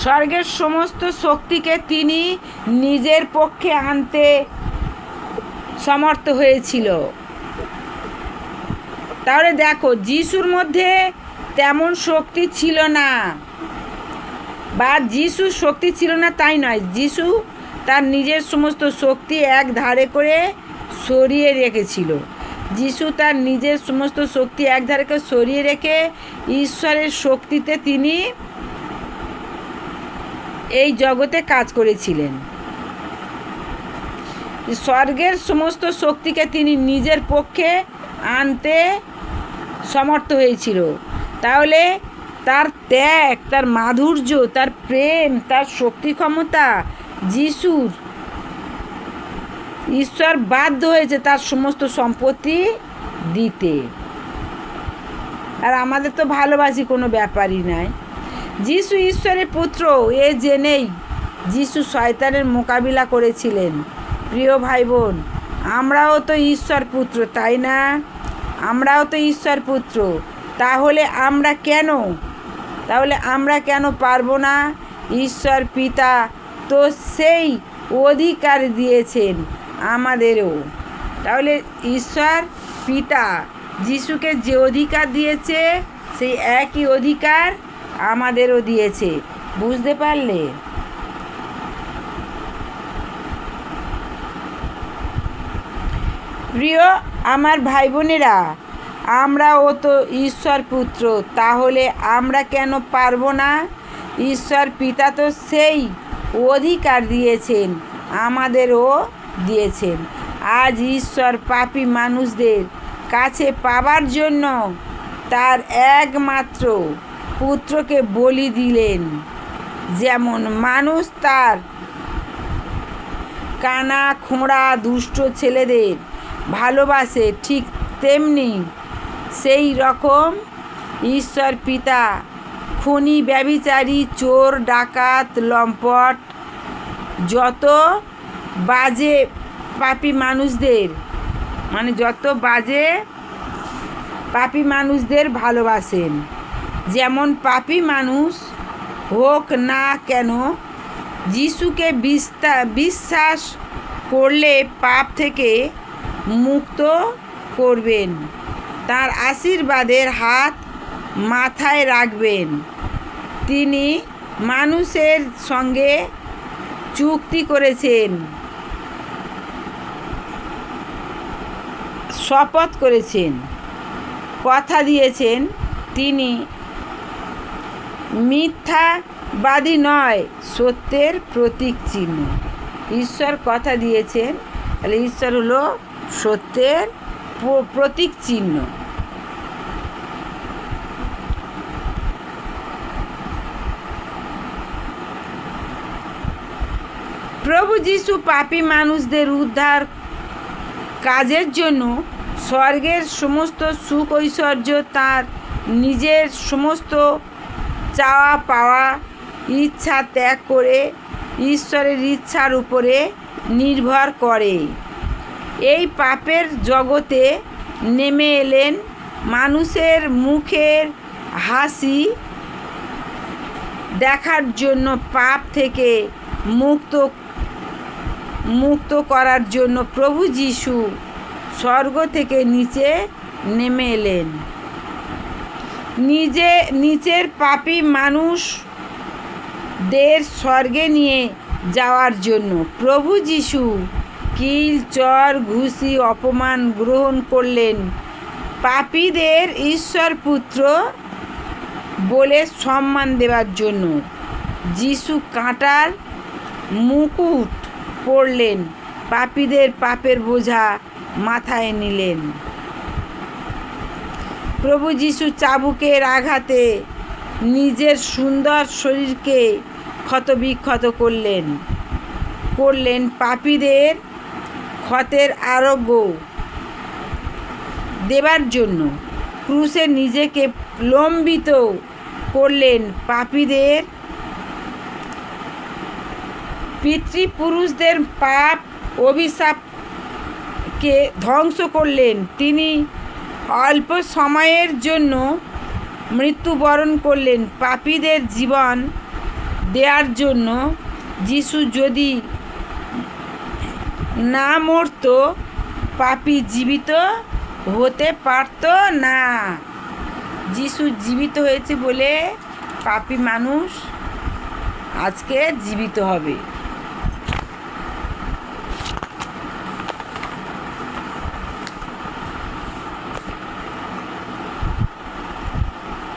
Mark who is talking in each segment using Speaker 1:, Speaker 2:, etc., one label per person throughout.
Speaker 1: স্বর্গের সমস্ত শক্তিকে তিনি নিজের পক্ষে আনতে সমর্থ হয়েছিল। তাহলে দেখো, যিশুর মধ্যে তেমন শক্তি ছিল না। বা যিশুর শক্তি ছিল না, তাই নয়। যিশু তার নিজের সমস্ত শক্তি এক ধারে করে সরিয়ে রেখেছিল। যিশু তার নিজের সমস্ত শক্তি এক ধারে করে সরিয়ে রেখে ঈশ্বরের শক্তিতে তিনি এই জগতে কাজ করেছিলেন। স্বর্গের সমস্ত শক্তিকে তিনি নিজের পক্ষে আনতে সমর্থ হয়েছিল। তাহলে তার ত্যাগ, তার মাধুর্য, তার প্রেম, তার শক্তি ক্ষমতা যিশুর ঈশ্বর বাধ্য হয়েছে তার সমস্ত সম্পত্তি দিতে। আর আমাদের তো ভালোবাসি কোনো ব্যাপারই নাই। যিশু ঈশ্বরের পুত্র, এ জেনেই যিশু শয়তানের মোকাবিলা করেছিলেন। প্রিয় ভাই বোন আমরাও তো ঈশ্বর পুত্র, তাই না? আমরাও তো ঈশ্বর পুত্র, তাহলে আমরা কেন? তাহলে আমরা কেন পারব না? ঈশ্বর পিতা তো সেই অধিকার দিয়েছেন আমাদেরও। তাহলে ঈশ্বর পিতা, যিশুকে যে অধিকার দিয়েছে, সেই একই অধিকার আমাদেরও দিয়েছে। বুঝতে পারলে? প্রিয়, আমার ভাই বোনেরা আমরাও তো ঈশ্বর পুত্র, তাহলে আমরা কেন পারব না? ঈশ্বর পিতা তো সেই অধিকার দিয়েছেন, আমাদেরও দিয়েছেন। আজ ঈশ্বর পাপী মানুষদের কাছে পাবার জন্য তার একমাত্র পুত্রকে বলি দিলেন, যেমন মানুষ তার কানা খোঁড়া দুষ্ট ছেলেদের ভালোবাসে, ঠিক তেমনি সেই রকম ঈশ্বর পিতা, খুনি ব্যবিচারী চোর, ডাকাত, লম্পট, যত বাজে পাপি মানুষদের মানে যত বাজে পাপী মানুষদের ভালোবাসেন। যেমন পাপী মানুষ হোক না কেন, যিশুকে বিশ্বাস করলে পাপ থেকে মুক্ত করবেন। তার আশীর্বাদের হাত মাথায় রাখবেন। তিনি মানুষের সঙ্গে চুক্তি করেছেন। শপথ করেছেন। কথা দিয়েছেন তিনি মিথ্যাবাদী নয়, সত্যের প্রতীক চিহ্ন। ঈশ্বর কথা দিয়েছেন, তাহলে ঈশ্বর হলো সত্যের প্রতীক চিহ্ন। প্রভু যিশু পাপী মানুষদের উদ্ধার কাজের জন্য স্বর্গের সমস্ত সুখ ঐশ্বর্য তার নিজের সমস্ত চাওয়া পাওয়া, ইচ্ছা ত্যাগ করে ঈশ্বরের ইচ্ছার উপরে নির্ভর করে। এই পাপের জগতে নেমে এলেন মানুষের মুখের হাসি দেখার জন্য, পাপ থেকে মুক্ত মুক্ত করার জন্য প্রভু যিশু স্বর্গ থেকে নিচে নেমে এলেন। নিজে নিচের পাপী মানুষদের স্বর্গে নিয়ে যাওয়ার জন্য। প্রভু যিশু কিল, চর, ঘুষি, অপমান গ্রহণ করলেন। পাপীদের ঈশ্বর পুত্র বলে সম্মান দেওয়ার জন্য। যিশু কাঁটার মুকুট পরলেন। পাপীদের পাপের বোঝা মাথায় নিলেন। প্রভু যিশু চাবুকের আঘাতে নিজের সুন্দর শরীরকে ক্ষতবিক্ষত করলেন। করলেন পাপীদের ক্ষতের আরোগ্য দেবার জন্য। ক্রুশে নিজেকে লম্বিত করলেন পাপীদের পিতৃপুরুষদের পাপ অভিশাপকে ধ্বংস করলেন। তিনি অল্প সময়ের জন্য মৃত্যুবরণ করলেন। পাপীদের জীবন দেওয়ার জন্য যিশু যদি না মরতো, পাপি জীবিত হতে পারতো না। যিশু জীবিত হয়েছে বলে পাপি মানুষ আজকে জীবিত হবে।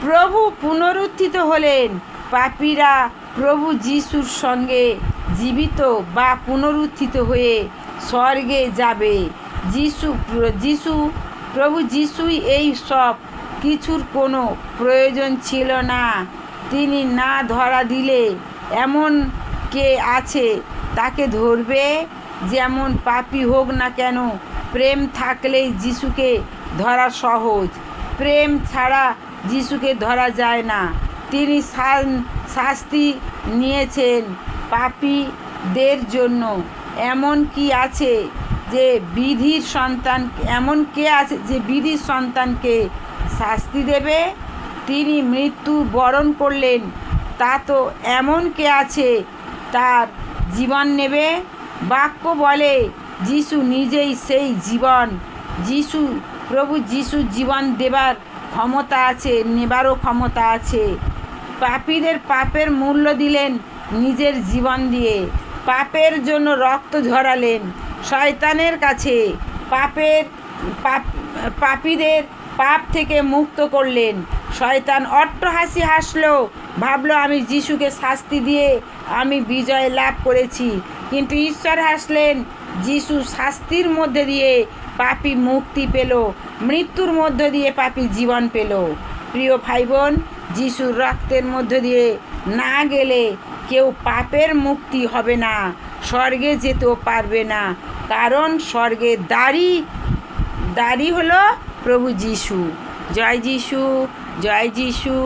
Speaker 1: প্রভু পুনরুত্থিত হলেন। পাপীরা প্রভু যিশুর সঙ্গে জীবিত বা পুনরুত্থিত হয়ে স্বর্গে যাবে। যিশু যিশু, প্রভু যিশুই এই সব কিছুর কোনো প্রয়োজন ছিল না। তিনি না ধরা দিলে এমন কে আছে তাকে ধরবে? যেমন পাপী হোক না কেন, প্রেম থাকলেই যিশুকে ধরা সহজ। প্রেম ছাড়া যিশুকে ধরা যায় না। তিনি শাস্তি নিয়েছেন পাপীদের জন্য। এমন কি আছে যে বিধির সন্তান, এমন কে আছে যে বিধির সন্তানকে শাস্তি দেবে? তিনি মৃত্যু বরণ করলেন, তা তো এমন কে আছে তার জীবন নেবে? বাক্য বলে, যিশু নিজেই সেই জীবন। যিশু, প্রভু যিশু জীবন দেবার ক্ষমতা আছে, নেবারও ক্ষমতা আছে। পাপীদের পাপের মূল্য দিলেন নিজের জীবন দিয়ে। পাপের জন্য রক্ত ঝরালেন শয়তানের কাছে। পাপের পাপ, পাপীদের পাপ থেকে মুক্ত করলেন। শয়তান অট্টহাসি হাসলো, ভাবলো, আমি যিশুকে শাস্তি দিয়ে আমি বিজয় লাভ করেছি। কিন্তু ঈশ্বর হাসলেন, যিশু শাস্তির মধ্যে দিয়ে পাপি মুক্তি পেল। মৃত্যুর মধ্য দিয়ে পাপি জীবন পেল। প্রিয় ভাই বোন যিশুর রক্তের মধ্য দিয়ে না গেলে কেউ পাপের মুক্তি হবে না, স্বর্গে যেতেও পারবে না। কারণ স্বর্গে দাড়ি দাড়ি হলো প্রভু যিশু। জয় যিশু জয় যিশু।